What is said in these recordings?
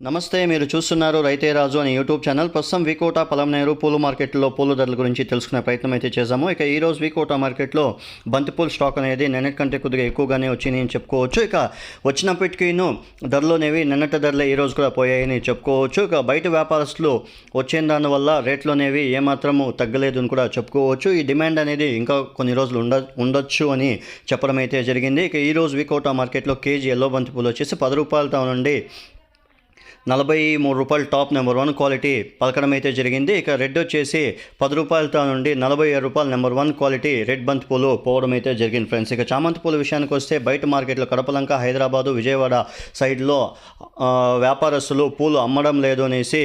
నమస్తే మీరు చూస్తున్నారు రైతే రాజు అనే యూట్యూబ్ ఛానల్. ప్రస్తుతం వికోట పలంనేరు పూల మార్కెట్లో పూల ధరల గురించి తెలుసుకునే ప్రయత్నం అయితే చేశాము. ఇక ఈరోజు వికోటా వికోట మార్కెట్లో బంతిపూల స్టాక్ అనేది నిన్నటి కంటే కొద్దిగా ఎక్కువగానే వచ్చింది అని చెప్పుకోవచ్చు. ఇక వచ్చినప్పటికీను ధరలు అనేవి నిన్నటి ధరలే ఈ రోజు కూడా పోయాయని చెప్పుకోవచ్చు. ఇక బయట వ్యాపారస్తులు వచ్చిన దానివల్ల రేట్లు అనేవి ఏమాత్రము తగ్గలేదు అని కూడా చెప్పుకోవచ్చు. ఈ డిమాండ్ అనేది ఇంకా కొన్ని రోజులు ఉండ ఉండొచ్చు అని చెప్పడం అయితే జరిగింది. ఇక ఈరోజు వికోటా వికోట మార్కెట్లో కేజీ ఎల్లో బంతిపూలు వచ్చేసి పది రూపాయలతో నుండి నలభై మూడు రూపాయలు టాప్ నెంబర్ వన్ క్వాలిటీ పలకడం అయితే జరిగింది. ఇక రెడ్ వచ్చేసి పది రూపాయలతో నుండి నలభై ఏడు రూపాయలు నెంబర్ వన్ క్వాలిటీ రెడ్ బంతి పూలు పోవడం అయితే జరిగింది ఫ్రెండ్స్. ఇక చామంతి పూల విషయానికి వస్తే బయట మార్కెట్లో కడపలంక హైదరాబాదు విజయవాడ సైడ్లో వ్యాపారస్తులు పూలు అమ్మడం లేదు అనేసి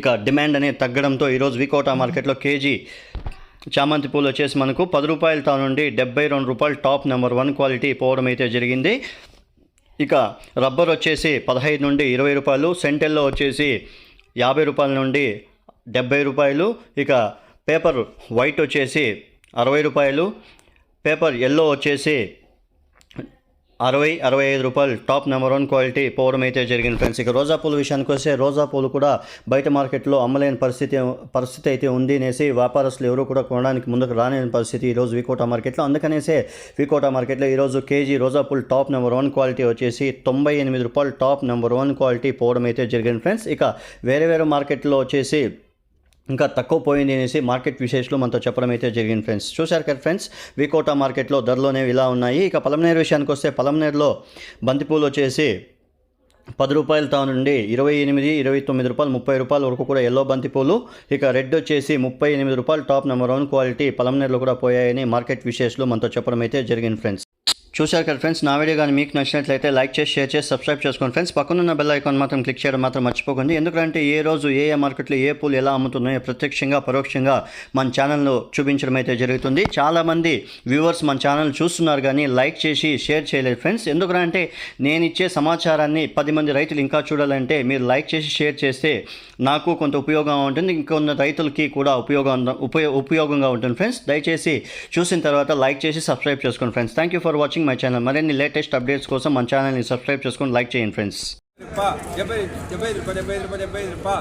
ఇక డిమాండ్ అనేది తగ్గడంతో ఈరోజు వికోటా మార్కెట్లో కేజీ చామంతి పూలు వచ్చేసి మనకు పది రూపాయలతో నుండి డెబ్బై రెండు రూపాయలు టాప్ నెంబర్ వన్ క్వాలిటీ పోవడం అయితే జరిగింది. ఇక రబ్బర్ వచ్చేసి పదహైదు నుండి ఇరవై రూపాయలు సెంటెల్లో వచ్చేసి యాభై రూపాయల నుండి డెబ్బై రూపాయలు ఇక పేపర్ వైట్ వచ్చేసి అరవై రూపాయలు పేపర్ ఎల్లో వచ్చేసి అరవై అరవై ఐదు రూపాయలు టాప్ నెంబర్ వన్ క్వాలిటీ పోవడం అయితే జరిగింది ఫ్రెండ్స్. ఇక రోజా పూల విషయానికి వస్తే రోజా పూలు కూడా బయట మార్కెట్లో అమ్మలేని పరిస్థితి పరిస్థితి అయితే ఉంది అనేసి వ్యాపారస్తులు ఎవరు కూడా కొనడానికి ముందుకు రాలేని పరిస్థితి ఈరోజు వికోటా మార్కెట్లో. అందుకనేసే వికోటా మార్కెట్లో ఈరోజు కేజీ రోజా పూలు టాప్ నెంబర్ వన్ క్వాలిటీ వచ్చేసి తొంభై ఎనిమిది రూపాయలు టాప్ నెంబర్ వన్ క్వాలిటీ పోవడం అయితే జరిగింది ఫ్రెండ్స్. ఇక వేరే వేరే మార్కెట్లో వచ్చేసి ఇంకా తక్కువ పోయింది అనేసి మార్కెట్ విశేషాలు మనతో చెప్పడం అయితే జరిగింది ఫ్రెండ్స్. చూశారు కదా ఫ్రెండ్స్ వికోటా మార్కెట్లో ధరలోనేవి అనేవి ఇలా ఉన్నాయి. ఇక పలమనేరు విషయానికి వస్తే పలమనేరులో బంతిపూలు వచ్చేసి పది రూపాయలతో నుండి ఇరవై ఎనిమిది ఇరవై తొమ్మిది రూపాయలు ముప్పై రూపాయల వరకు కూడా ఎల్లో బంతిపూలు ఇక రెడ్ వచ్చేసి ముప్పై ఎనిమిది రూపాయలు టాప్ నెంబర్ వన్ క్వాలిటీ పలమనేరులో కూడా పోయాయని మార్కెట్ విశేషాలు మనతో చెప్పడం అయితే జరిగింది ఫ్రెండ్స్. చూశారు కదా ఫ్రెండ్స్ నా వీడియో కానీ మీకు నచ్చినట్లయితే లైక్ చేసి షేర్ చేసి సబ్స్క్రైబ్ చేసుకోండి. ఫ్రెండ్స్ పక్కనున్న బెల్ ఐకాన్ మాత్రం క్లిక్ చేయడం మాత్రం మర్చిపోకండి. ఎందుకంటే ఏ రోజు ఏ ఏ మార్కెట్లో ఏ పూలు ఎలా అమ్ముతున్నాయో ప్రత్యక్షంగా పరోక్షంగా మన ఛానల్లో చూపించడం అయితే జరుగుతుంది. చాలామంది వ్యూవర్స్ మన ఛానల్ చూస్తున్నారు కానీ లైక్ చేసి షేర్ చేయలేదు ఫ్రెండ్స్. ఎందుకంటే నేను ఇచ్చే సమాచారాన్ని పది మంది రైతులు ఇంకా చూడాలంటే మీరు లైక్ చేసి షేర్ చేస్తే నాకు కొంత ఉపయోగంగా ఉంటుంది. ఇంకొన్న రైతులకి కూడా ఉపయోగం ఉపయోగ ఉపయోగంగా ఉంటుంది ఫ్రెండ్స్. దయచేసి చూసిన తర్వాత లైక్ చేసి సబ్స్క్రైబ్ చేసుకోండి friends. Thank you for watching. Watching my channel మరిన్ని లేటెస్ట్ అప్డేట్స్ కోసం మన ఛానల్ని సబ్స్క్రైబ్ చేసుకొని లైక్ చేయండి ఫ్రెండ్స్ ఎనభై రూపా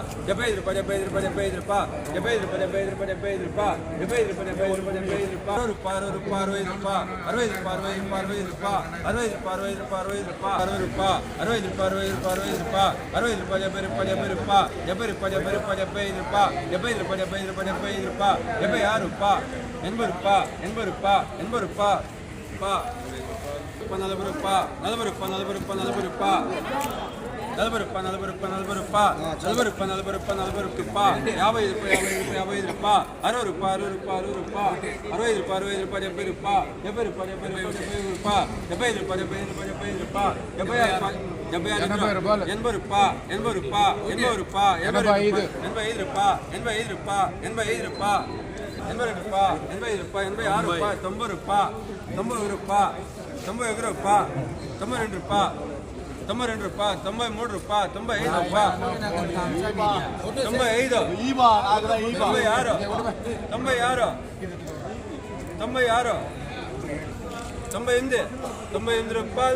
ఎనభై రూపా ఎనభై రూపా రూపాయ నలభై రూపాయ నలభై రూపాయ నలభై రూపాయ నలభై రూపాయ నలభై రూపాయ నలభై రూపాయ నలభై రూపాయ నలభై రూపాయ నలభై రూపాయ నలభై రూపాయ యాభై రూపాయ యాభై రూపాయ యాభై ఐదు రూపాయ అరవై రూపాయ అరవై రూపాయ అరవై రూపాయ అరవై ఐదు రూపాయ అరవై ఐదు రూపాయ డెబ్బై రూపాయ డెబ్బై రూపాయ డెబ్బై రూపాయ డెబ్బై ఐదు రూపాయ డెబ్బై ఐదు రూపాయ డెబ్బై ఐదు రూపాయ డెబ్బై ఐదు రూపాయ డెబ్బై ఆరు రూపాయ ఎనభై రూపాయ ఎనభై రూపాయ ఎనభై రూపాయ ఎనభై ఐదు ఎనభై ತೊಂಬೈ ಎರಡು ರೂಪಾಯ ತೊಂಬೈ ರೆಂಡು ರೂಪಾಯ ತೊಂಬೈ ರೆಂಡು ತೊಂಬೈ ಮೂರು ರೂಪಾಯಿ ತೊಂಬೈ ಐದು ಈ ತೊಂಬೈ ಐದು, ತೊಂಬೈ ಆರು ತೊಂಬೈ ಆರು ತೊಂಬೈ ಆರು, ತೊಂಬೈ ಹಿಂದೆ, ತೊಂಬೈ ಎನಿమిది ರೂಪಾಯಿ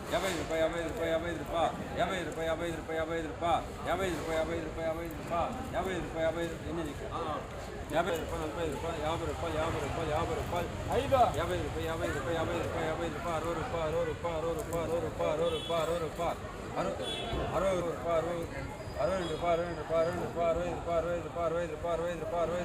యాభై రూపాయ యాభై రూపాయ యాభై రూపాయ యాభై రూపాయ యాభై రూపాయ యాభై రూపాయ యాభై రూపాయ యాభై రూపాయ యాభై రూపాయ యాభై రూపాయ యాభై ఎనిమిది యాభై రూపాయలు నలభై రూపాయలు యాభై రూపాయలు యాభై రూపాయలు యాభై రూపాయలు ఐదు యాభై రూపాయ యాభై రూపాయ యాభై రూపాయ యాభై రూపాయ అరవై రూపాయ అరవై రూపాయ అరవై రూపాయ అరవై రూపాయ అరవై రూపాయ అరవై రూపాయ అరవై అరవై రూపాయ అరవై అరవై రెండు రూపాయ అరవై அறுபது பார்வை என்று பார்வை பார்வை பார்வை பார்வை பார்வை பார்வை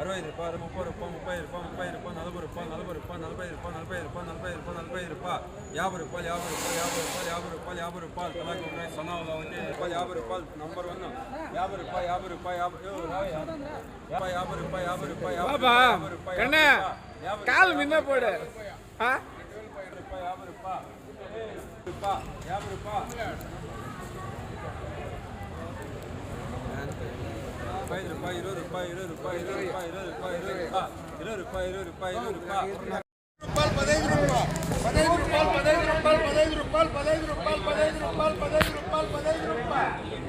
அறுபது இருப்பா முப்பது இருப்பா முப்பது இருப்பா முப்பது இருப்பா நலபு இருப்பா நலபு இருப்பா நலபை இருப்பா நலபை இருப்பா நலபை இருப்பா நலபை இருப்பா யாபை இருப்பால் யாபை இருப்பால் யாபை இருப்பால் யாபை இருப்பால் யாபை இருப்பால் கலாக்கு சொன்னாவில் வந்து இருப்பால் யாபை இருப்பால் நம்பர் ஒன்று யாபை இருப்பா யாபை இருப்பா யாபை யாபை இருப்பா யாபை இருப்பா யாபை இருப்பா கண்ணே கால் முன்ன போடு ஆ இருப்பா யாபை இருப்பா இருப்பா யாபை రూపాయి రూపాయి ఇరవై రూపాయి ఇరవై రూపాయి ఇరవై రూపాయి ఇరవై రూపాయి ఇరవై రూపాయి ఇరవై రూపాయి ఇరవై రూపాయి ఇరవై రూపాయి పదహైదు రూపాయలు పదహైదు రూపాయలు పదహైదు రూపాయలు పదహైదు రూపాయలు పదహైదు రూపాయలు పదహైదు రూపాయలు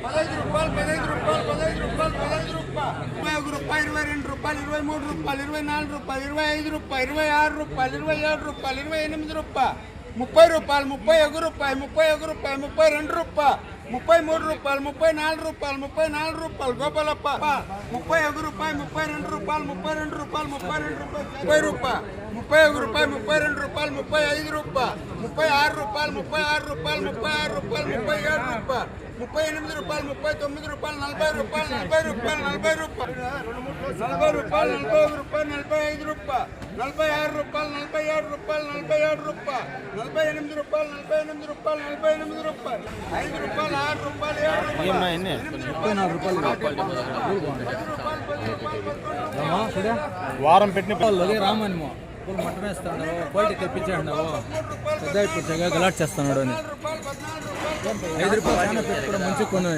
పదహైదు రూపాయలు పదహైదు రూపాయలు పదహైదు రూపాయలు పదహైదు రూపాయలు పదహైదు రూపాయలు ఇరవై ఒక రూపాయి ఇరవై రెండు రూపాయలు ఇరవై మూడు రూపాయలు ఇరవై నాలుగు రూపాయలు ఇరవై ఐదు రూపాయలు ఇరవై ఆరు రూపాయలు ఇరవై ఏడు రూపాయలు ఇరవై ఎనిమిది రూపాయలు ముప్పై రూపాయలు ముప్పై ఒక రూపాయి ముప్పై ఒక రూపాయి ముప్పై రెండు రూపాయలు ముప్పై మూడు రూపాయలు ముప్పై నాలుగు రూపాయలు ముప్పై నాలుగు రూపాయలు గోపాలప్ప ముప్పై ఒక రూపాయి ముప్పై రెండు రూపాయలు ముప్పై రెండు రూపాయలు ముప్పై రెండు రూపాయలు ముప్పై రూపాయలు ముప్పై ఒక రూపాయి ముప్పై రెండు రూపాయలు ముప్పై ఐదు రూపాయలు ముప్పై ఆరు రూపాయలు ముప్పై ఆరు రూపాయలు ముప్పై ఆరు రూపాయలు ముప్పై ఏడు రూపాయలు ముప్పై ఎనిమిది రూపాయలు ముప్పై తొమ్మిది రూపాయలు నలభై రూపాయలు నలభై రూపాయలు నలభై రూపాయలు నలభై రూపాయలు నలభై ఒక రూపాయలు నలభై ఐదు రూపాయలు నలభై ఆరు రూపాయలు నలభై ఏడు రూపాయలు నలభై ఏడు రూపాయలు నలభై ఎనిమిది రూపాయలు నలభై ఎనిమిది రూపాయలు నలభై ఎనిమిది రూపాయలు ఐదు రూపాయలు ఆరు రూపాయలు ఏడు రూపాయలు ఎనిమిది వారం పెట్టిన వాళ్ళకి పూలు మటన్ వేస్తాడు క్వాలిటీ తెప్పించాడు పెద్ద అయిపోయి గలాట్ చేస్తున్నాడు అని. ఐదు రూపాయలు చాలా పెట్టుకోవడం మంచి కొన్ని